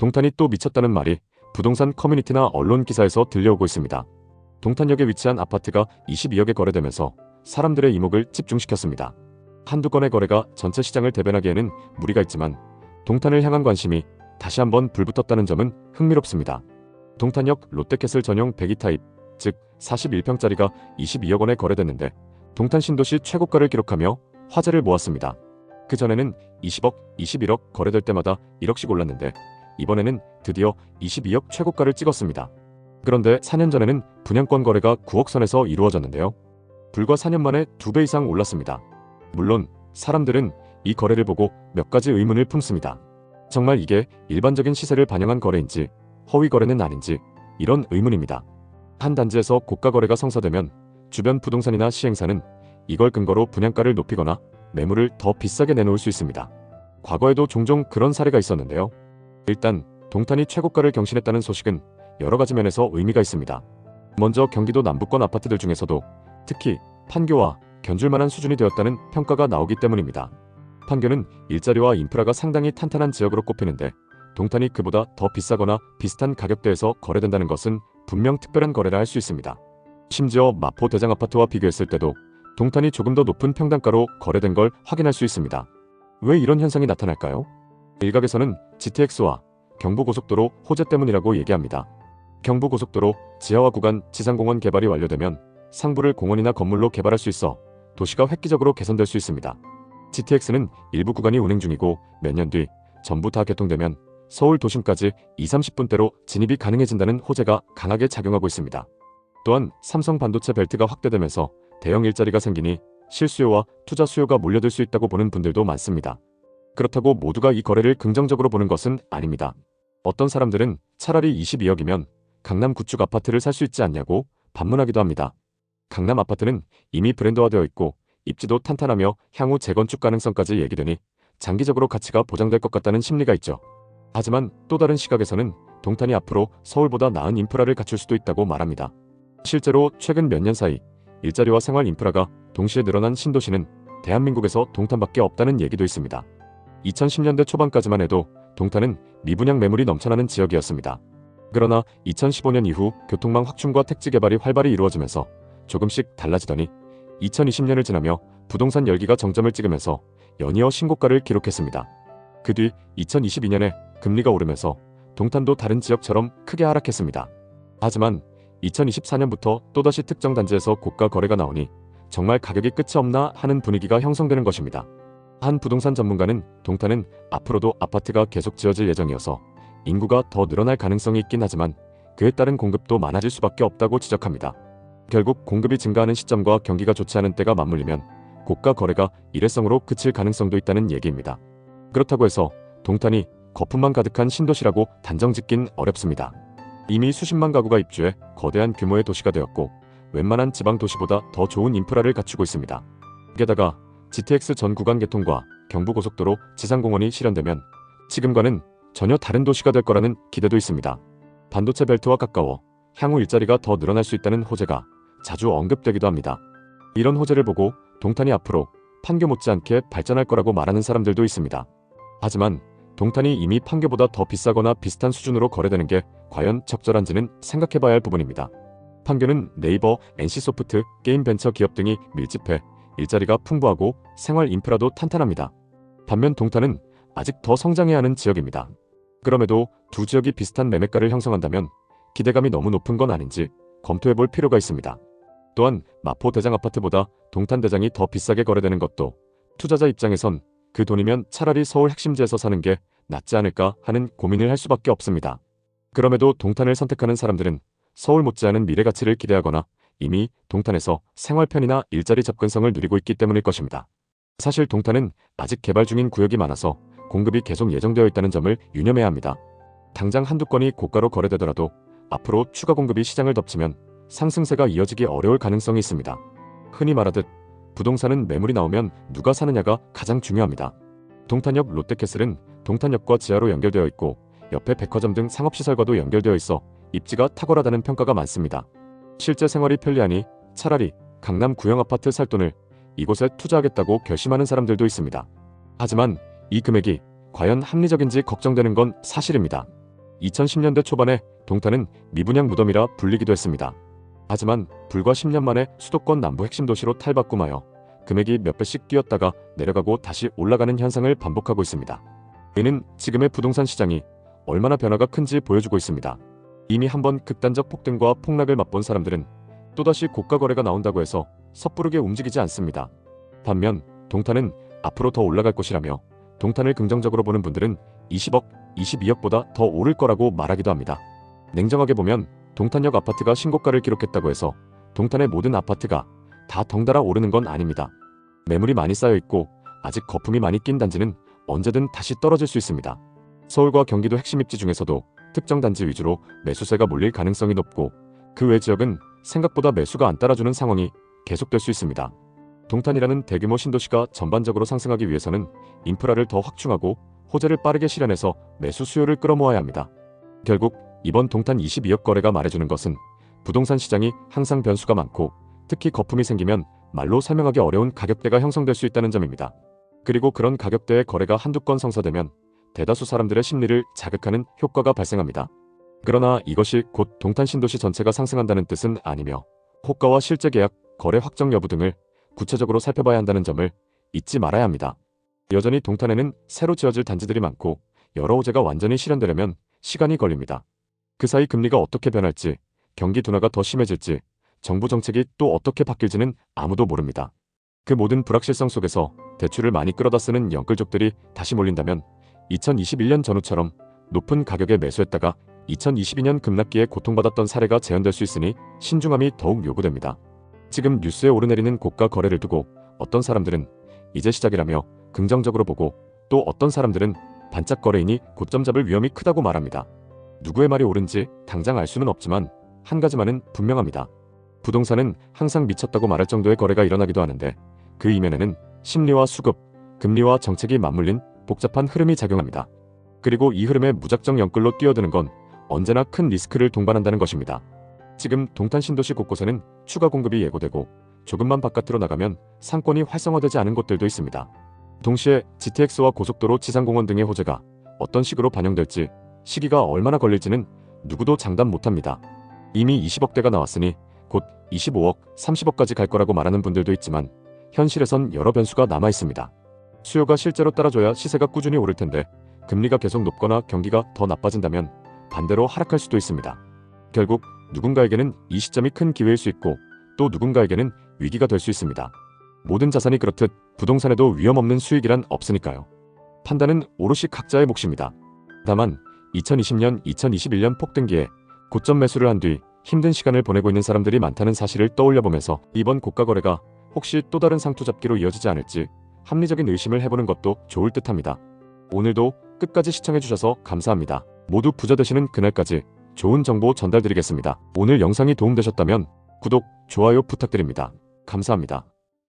동탄이 또 미쳤다는 말이 부동산 커뮤니티나 언론 기사에서 들려오고 있습니다. 동탄역에 위치한 아파트가 22억에 거래되면서 사람들의 이목을 집중시켰습니다. 한두 건의 거래가 전체 시장을 대변하기에는 무리가 있지만 동탄을 향한 관심이 다시 한번 불붙었다는 점은 흥미롭습니다. 동탄역 롯데캐슬 전용 102 타입, 즉 41평짜리가 22억 원에 거래됐는데 동탄 신도시 최고가를 기록하며 화제를 모았습니다. 그 전에는 20억, 21억 거래될 때마다 1억씩 올랐는데 이번에는 드디어 22억 최고가를 찍었습니다. 그런데 4년 전에는 분양권 거래가 9억 선에서 이루어졌는데요. 불과 4년 만에 2배 이상 올랐습니다. 물론 사람들은 이 거래를 보고 몇 가지 의문을 품습니다. 정말 이게 일반적인 시세를 반영한 거래인지 허위 거래는 아닌지 이런 의문입니다. 한 단지에서 고가 거래가 성사되면 주변 부동산이나 시행사는 이걸 근거로 분양가를 높이거나 매물을 더 비싸게 내놓을 수 있습니다. 과거에도 종종 그런 사례가 있었는데요. 일단 동탄이 최고가를 경신했다는 소식은 여러 가지 면에서 의미가 있습니다. 먼저 경기도 남부권 아파트들 중에서도 특히 판교와 견줄만한 수준이 되었다는 평가가 나오기 때문입니다. 판교는 일자리와 인프라가 상당히 탄탄한 지역으로 꼽히는데 동탄이 그보다 더 비싸거나 비슷한 가격대에서 거래된다는 것은 분명 특별한 거래라 할 수 있습니다. 심지어 마포 대장 아파트와 비교했을 때도 동탄이 조금 더 높은 평당가로 거래된 걸 확인할 수 있습니다. 왜 이런 현상이 나타날까요? 일각에서는 GTX와 경부고속도로 호재 때문이라고 얘기합니다. 경부고속도로 지하화 구간 지상공원 개발이 완료되면 상부를 공원이나 건물로 개발할 수 있어 도시가 획기적으로 개선될 수 있습니다. GTX는 일부 구간이 운행 중이고 몇 년 뒤 전부 다 개통되면 서울 도심까지 2, 30분대로 진입이 가능해진다는 호재가 강하게 작용하고 있습니다. 또한 삼성 반도체 벨트가 확대되면서 대형 일자리가 생기니 실수요와 투자 수요가 몰려들 수 있다고 보는 분들도 많습니다. 그렇다고 모두가 이 거래를 긍정적으로 보는 것은 아닙니다. 어떤 사람들은 차라리 22억이면 강남 구축 아파트를 살 수 있지 않냐고 반문하기도 합니다. 강남 아파트는 이미 브랜드화되어 있고 입지도 탄탄하며 향후 재건축 가능성까지 얘기되니 장기적으로 가치가 보장될 것 같다는 심리가 있죠. 하지만 또 다른 시각에서는 동탄이 앞으로 서울보다 나은 인프라를 갖출 수도 있다고 말합니다. 실제로 최근 몇 년 사이 일자리와 생활 인프라가 동시에 늘어난 신도시는 대한민국에서 동탄밖에 없다는 얘기도 있습니다. 2010년대 초반까지만 해도 동탄은 미분양 매물이 넘쳐나는 지역이었습니다. 그러나 2015년 이후 교통망 확충과 택지 개발이 활발히 이루어지면서 조금씩 달라지더니 2020년을 지나며 부동산 열기가 정점을 찍으면서 연이어 신고가를 기록했습니다. 그 뒤 2022년에 금리가 오르면서 동탄도 다른 지역처럼 크게 하락했습니다. 하지만 2024년부터 또다시 특정 단지에서 고가 거래가 나오니 정말 가격이 끝이 없나 하는 분위기가 형성되는 것입니다. 한 부동산 전문가는 동탄은 앞으로도 아파트가 계속 지어질 예정이어서 인구가 더 늘어날 가능성이 있긴 하지만 그에 따른 공급도 많아질 수밖에 없다고 지적합니다. 결국 공급이 증가하는 시점과 경기가 좋지 않은 때가 맞물리면 고가 거래가 일회성으로 그칠 가능성도 있다는 얘기입니다. 그렇다고 해서 동탄이 거품만 가득한 신도시라고 단정 짓긴 어렵습니다. 이미 수십만 가구가 입주해 거대한 규모의 도시가 되었고 웬만한 지방 도시보다 더 좋은 인프라를 갖추고 있습니다. 게다가 GTX 전 구간 개통과 경부고속도로 지상공원이 실현되면 지금과는 전혀 다른 도시가 될 거라는 기대도 있습니다. 반도체 벨트와 가까워 향후 일자리가 더 늘어날 수 있다는 호재가 자주 언급되기도 합니다. 이런 호재를 보고 동탄이 앞으로 판교 못지않게 발전할 거라고 말하는 사람들도 있습니다. 하지만 동탄이 이미 판교보다 더 비싸거나 비슷한 수준으로 거래되는 게 과연 적절한지는 생각해봐야 할 부분입니다. 판교는 네이버, NC소프트, 게임 벤처 기업 등이 밀집해 일자리가 풍부하고 생활 인프라도 탄탄합니다. 반면 동탄은 아직 더 성장해야 하는 지역입니다. 그럼에도 두 지역이 비슷한 매매가를 형성한다면 기대감이 너무 높은 건 아닌지 검토해 볼 필요가 있습니다. 또한 마포 대장 아파트보다 동탄 대장이 더 비싸게 거래되는 것도 투자자 입장에선 그 돈이면 차라리 서울 핵심지에서 사는 게 낫지 않을까 하는 고민을 할 수밖에 없습니다. 그럼에도 동탄을 선택하는 사람들은 서울 못지않은 미래 가치를 기대하거나 이미 동탄에서 생활 편이나 일자리 접근성을 누리고 있기 때문일 것입니다. 사실 동탄은 아직 개발 중인 구역이 많아서 공급이 계속 예정되어 있다는 점을 유념해야 합니다. 당장 한두 건이 고가로 거래되더라도 앞으로 추가 공급이 시장을 덮치면 상승세가 이어지기 어려울 가능성이 있습니다. 흔히 말하듯 부동산은 매물이 나오면 누가 사느냐가 가장 중요합니다. 동탄역 롯데캐슬은 동탄역과 지하로 연결되어 있고 옆에 백화점 등 상업시설과도 연결되어 있어 입지가 탁월하다는 평가가 많습니다. 실제 생활이 편리하니 차라리 강남 구형 아파트 살 돈을 이곳에 투자하겠다고 결심하는 사람들도 있습니다. 하지만 이 금액이 과연 합리적인지 걱정되는 건 사실입니다. 2010년대 초반에 동탄은 미분양 무덤이라 불리기도 했습니다. 하지만 불과 10년 만에 수도권 남부 핵심 도시로 탈바꿈하여 금액이 몇 배씩 뛰었다가 내려가고 다시 올라가는 현상을 반복하고 있습니다. 이는 지금의 부동산 시장이 얼마나 변화가 큰지 보여주고 있습니다. 이미 한번 극단적 폭등과 폭락을 맛본 사람들은 또다시 고가 거래가 나온다고 해서 섣부르게 움직이지 않습니다. 반면 동탄은 앞으로 더 올라갈 것이라며 동탄을 긍정적으로 보는 분들은 20억, 22억보다 더 오를 거라고 말하기도 합니다. 냉정하게 보면 동탄역 아파트가 신고가를 기록했다고 해서 동탄의 모든 아파트가 다 덩달아 오르는 건 아닙니다. 매물이 많이 쌓여 있고 아직 거품이 많이 낀 단지는 언제든 다시 떨어질 수 있습니다. 서울과 경기도 핵심 입지 중에서도 특정 단지 위주로 매수세가 몰릴 가능성이 높고 그 외 지역은 생각보다 매수가 안 따라주는 상황이 계속될 수 있습니다. 동탄이라는 대규모 신도시가 전반적으로 상승하기 위해서는 인프라를 더 확충하고 호재를 빠르게 실현해서 매수 수요를 끌어모아야 합니다. 결국 이번 동탄 22억 거래가 말해주는 것은 부동산 시장이 항상 변수가 많고 특히 거품이 생기면 말로 설명하기 어려운 가격대가 형성될 수 있다는 점입니다. 그리고 그런 가격대의 거래가 한두 건 성사되면 대다수 사람들의 심리를 자극하는 효과가 발생합니다. 그러나 이것이 곧 동탄 신도시 전체가 상승한다는 뜻은 아니며 호가와 실제 계약, 거래 확정 여부 등을 구체적으로 살펴봐야 한다는 점을 잊지 말아야 합니다. 여전히 동탄에는 새로 지어질 단지들이 많고 여러 호재가 완전히 실현되려면 시간이 걸립니다. 그 사이 금리가 어떻게 변할지, 경기 둔화가 더 심해질지, 정부 정책이 또 어떻게 바뀔지는 아무도 모릅니다. 그 모든 불확실성 속에서 대출을 많이 끌어다 쓰는 영끌족들이 다시 몰린다면 2021년 전후처럼 높은 가격에 매수했다가 2022년 급락기에 고통받았던 사례가 재현될 수 있으니 신중함이 더욱 요구됩니다. 지금 뉴스에 오르내리는 고가 거래를 두고 어떤 사람들은 이제 시작이라며 긍정적으로 보고 또 어떤 사람들은 반짝 거래이니 고점 잡을 위험이 크다고 말합니다. 누구의 말이 옳은지 당장 알 수는 없지만 한 가지만은 분명합니다. 부동산은 항상 미쳤다고 말할 정도의 거래가 일어나기도 하는데 그 이면에는 심리와 수급, 금리와 정책이 맞물린 복잡한 흐름이 작용합니다. 그리고 이 흐름에 무작정 영끌로 뛰어드는 건 언제나 큰 리스크를 동반한다는 것입니다. 지금 동탄 신도시 곳곳에는 추가 공급이 예고되고 조금만 바깥으로 나가면 상권이 활성화되지 않은 곳들도 있습니다. 동시에 GTX와 고속도로 지상공원 등의 호재가 어떤 식으로 반영될지 시기가 얼마나 걸릴지는 누구도 장담 못합니다. 이미 20억대가 나왔으니 곧 25억, 30억까지 갈 거라고 말하는 분들도 있지만 현실에선 여러 변수가 남아 있습니다. 수요가 실제로 따라줘야 시세가 꾸준히 오를 텐데 금리가 계속 높거나 경기가 더 나빠진다면 반대로 하락할 수도 있습니다. 결국 누군가에게는 이 시점이 큰 기회일 수 있고 또 누군가에게는 위기가 될 수 있습니다. 모든 자산이 그렇듯 부동산에도 위험 없는 수익이란 없으니까요. 판단은 오롯이 각자의 몫입니다. 다만 2020년, 2021년 폭등기에 고점 매수를 한 뒤 힘든 시간을 보내고 있는 사람들이 많다는 사실을 떠올려 보면서 이번 고가 거래가 혹시 또 다른 상투 잡기로 이어지지 않을지 합리적인 의심을 해보는 것도 좋을 듯합니다. 오늘도 끝까지 시청해주셔서 감사합니다. 모두 부자 되시는 그날까지 좋은 정보 전달드리겠습니다. 오늘 영상이 도움되셨다면 구독, 좋아요 부탁드립니다. 감사합니다.